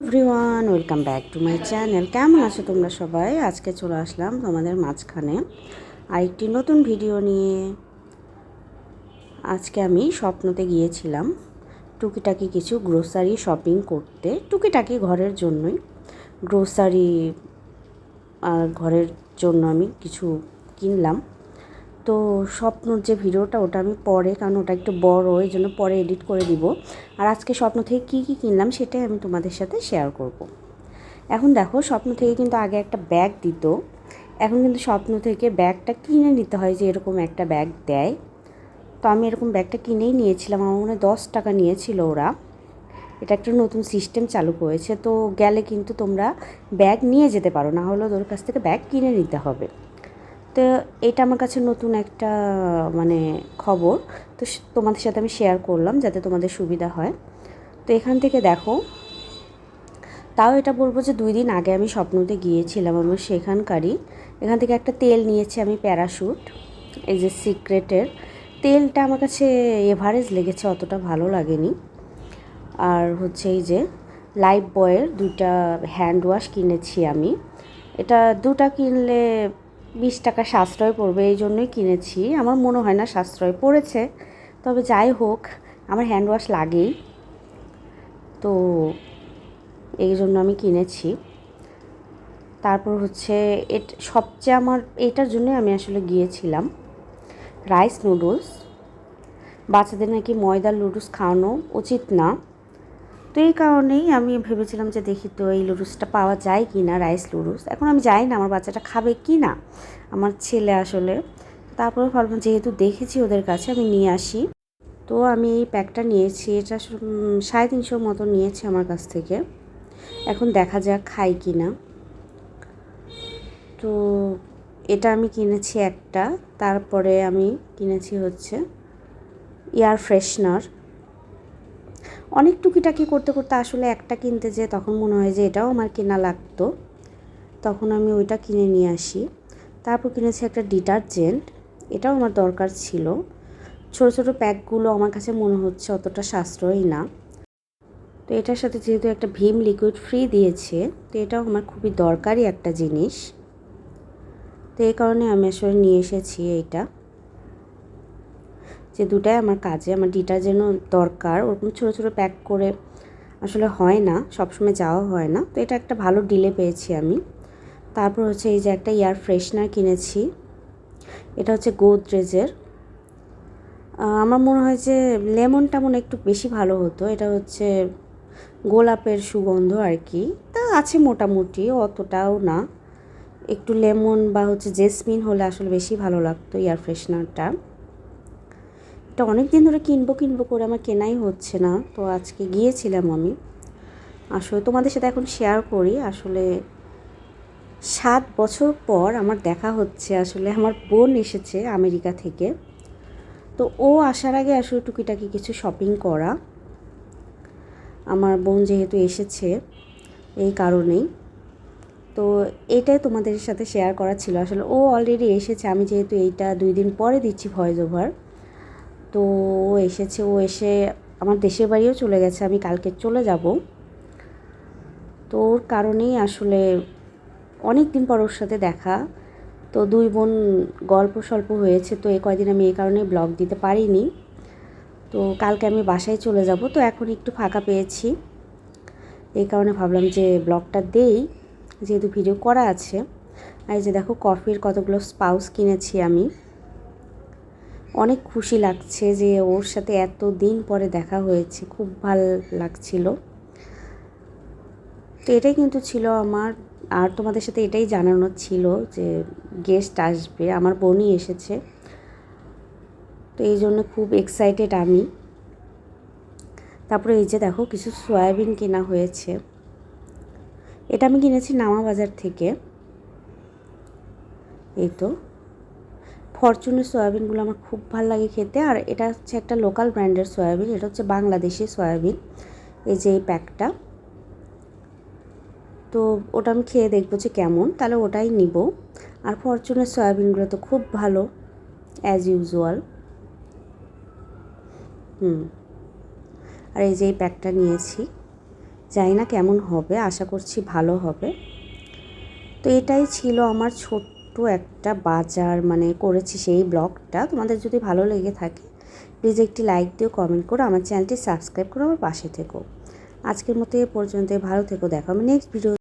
Everyone, welcome back to my channel. কেমন আছো তোমরা সবাই? আজকে চলে আসলাম তোমাদের মাঝখানে আরেকটি নতুন ভিডিও নিয়ে। আজকে আমি স্বপ্নতে গিয়েছিলাম টুকিটাকি কিছু গ্রোসারি শপিং করতে, টুকিটাকি ঘরের জন্যই। গ্রোসারি আর ঘরের জন্য আমি কিছু কিনলাম। তো স্বপ্নর যে ভিডিওটা, ওটা আমি পরে, কারণ ওটা একটু বড় এই জন্য পরে এডিট করে দিব। আর আজকে স্বপ্ন থেকে কী কী কিনলাম, সেটাই আমি তোমাদের সাথে শেয়ার করব। এখন দেখো, স্বপ্ন থেকে কিন্তু আগে একটা ব্যাগ দিত। এখন কিন্তু স্বপ্ন থেকে ব্যাগটা কিনে নিতে হয় যে এরকম একটা ব্যাগ দেয়। তো আমি এরকম ব্যাগটা কিনেই নিয়েছিলাম, আমার মনে হয় দশ টাকা নিয়েছিল ওরা। এটা একটা নতুন সিস্টেম চালু করেছে, তো গেলে কিন্তু তোমরা ব্যাগ নিয়ে যেতে পারো, না হলেও ওদের কাছ থেকে ব্যাগ কিনে নিতে হবে। তো এটা আমার কাছে নতুন একটা মানে খবর। তো তোমাদের সাথে আমি শেয়ার করলাম যাতে তোমাদের সুবিধা হয়। তো এখান থেকে দেখো, তাও এটা বলব যে দুই দিন আগে আমি স্বপ্নতে গিয়েছিলাম আমার সেখানকারই এখান থেকে একটা তেল নিয়েছি আমি প্যারাশুট, এই যে সিক্রেটের। তেলটা আমার কাছে এভারেজ লেগেছে, অতটা ভালো লাগেনি। আর হচ্ছে এই যে লাইফ বয়ের দুইটা হ্যান্ড ওয়াশ কিনেছি আমি। এটা দুটা কিনলে বিশ টাকা সাশ্রয় পড়বে, এই জন্যই কিনেছি। আমার মনে হয় না সাশ্রয় পড়েছে। তবে যাই হোক, আমার হ্যান্ড ওয়াশ লাগেই। তো এই জন্য আমি কিনেছি। তারপর হচ্ছে, এট, সবচেয়ে আমার, এটার জন্যই আমি আসলে গিয়েছিলাম রাইস নুডলস বাচ্চাদের নাকি ময়দার নুডলস খাওয়ানো উচিত না। তো এই কারণেই আমি ভেবেছিলাম যে দেখি তো এই লুডুসটা পাওয়া যায় কি না, রাইস লুডুস। এখন আমি যাই না আমার বাচ্চাটা খাবে কি না, আমার ছেলে আসলে। তারপরে ভাবলাম যেহেতু দেখেছি ওদের কাছে, আমি নিয়ে আসি। তো আমি এই প্যাকটা নিয়েছি, এটা সাড়ে তিনশোর মতো নিয়েছি আমার কাছ থেকে। এখন দেখা যাক খাই কি না। তো এটা আমি কিনেছি একটা, তারপরে আমি কিনেছি হচ্ছে, এয়ার ফ্রেশনার। অনেক টুকিটাকি করতে করতে আসলে একটা কিনতে যে তখন মনে হয় যে এটাও আমার কেনা লাগতো। তখন আমি ওইটা কিনে নিয়ে আসি। তারপর কিনেছি একটা ডিটারজেন্ট। এটাও আমার দরকার ছিল। ছোটো ছোটো প্যাকগুলো আমার কাছে মনে হচ্ছে অতটা সাশ্রয়ী না। তো এটার সাথে যেহেতু একটা ভীম লিকুইড ফ্রি দিয়েছে, তো এটাও আমার খুবই দরকারি একটা জিনিস। তো এই কারণে আমি আসলে নিয়ে এসেছি এইটা। যে দুটাই আমার কাজে, আমার ডিটারজেন্টও দরকার, ওরকম ছোটো ছোটো প্যাক করে আসলে হয় না, সবসময় যাওয়া হয় না। তো এটা একটা ভালো ডিলে পেয়েছি আমি। তারপর হচ্ছে এই যে একটা এয়ার ফ্রেশনার কিনেছি, এটা হচ্ছে গোদরেজের আমার মনে হয় যে লেমনটা মনে একটু বেশি ভালো হতো, এটা হচ্ছে গোলাপের সুগন্ধ আর কি। তা আছে মোটামুটি, অতটাও না। একটু লেমন বা হচ্ছে জেসমিন হলে আসলে বেশি ভালো লাগতো এয়ার ফ্রেশনারটা এটা অনেক দিন ধরে কিনবো কিনবো করে আমার কেনাই হচ্ছে না। তো আজকে গিয়েছিলাম আমি। আসলে তোমাদের সাথে এখন শেয়ার করি, আসলে সাত বছর পর আমার দেখা হচ্ছে, আসলে আমার বোন এসেছে আমেরিকা থেকে। তো ও আসার আগে আসলে টুকিটাকি কিছু শপিং করা। আমার বোন যেহেতু এসেছে এই কারণেই। তো এটাই তোমাদের সাথে শেয়ার করা ছিল। আসলে ও অলরেডি এসেছে, আমি যেহেতু এইটা দুই দিন পরে দিচ্ছি ভয়েস ওভার তো ও এসেছে, ও এসে আমার দেশের বাড়িও চলে গেছে, আমি কালকে চলে যাব। তো ওর কারণেই আসলে অনেক দিন পর ওর সাথে দেখা। তো দুই বোন গল্প স্বল্প হয়েছে, তো এই কয়দিন আমি এই কারণেই ব্লগ দিতে পারিনি। তো কালকে আমি বাসায় চলে যাব, তো এখন একটু ফাঁকা পেয়েছি। এই কারণে ভাবলাম যে ব্লগটা দেই, যেহেতু ভিডিও করা আছে। আর যে দেখো, কফির কতগুলো স্পাউস কিনেছি আমি। অনেক খুশি লাগছে যে ওর সাথে এত দিন পরে দেখা হয়েছে, খুব ভালো লাগছিল। তো এটাই কিন্তু ছিল আমার, আর তোমাদের সাথে এটাই জানানোর ছিল যে গেস্ট আসবে, আমার বোনই এসেছে। তো এই জন্য খুব এক্সাইটেড আমি। তারপরে এই যে দেখো, কিছু সয়াবিন কেনা হয়েছে। এটা আমি কিনেছি নামা বাজার থেকে। এই তো। ফরচুনের সয়াবিনগুলো আমার খুব ভালো লাগে খেতে। আর এটা হচ্ছে একটা লোকাল ব্র্যান্ডের সয়াবিন, এটা হচ্ছে বাংলাদেশি সয়াবিন, এই যে এই প্যাকটা। তো ওটা আমি খেয়ে দেখব যে কেমন, তাহলে ওটাই নিব। আর ফরচুনের সয়াবিনগুলো তো খুব ভালো অ্যাজ ইউজুয়াল হুম। আর এই যে এই প্যাকটা নিয়েছি, জানি না কেমন হবে, আশা করছি ভালো হবে। তো এটাই ছিল আমার ছোট্ট একটা বাজার মানে করেছি সেই ব্লগটা। তোমাদের যদি ভালো লেগে থাকে প্লিজ একটি লাইক দিও কমেন্ট করো, আমার চ্যানেলটি সাবস্ক্রাইব করো, আমার পাশে থেকো। আজকের মতো এ পর্যন্ত ভালো থেকো, দেখো আমি নেক্সট ভিডিও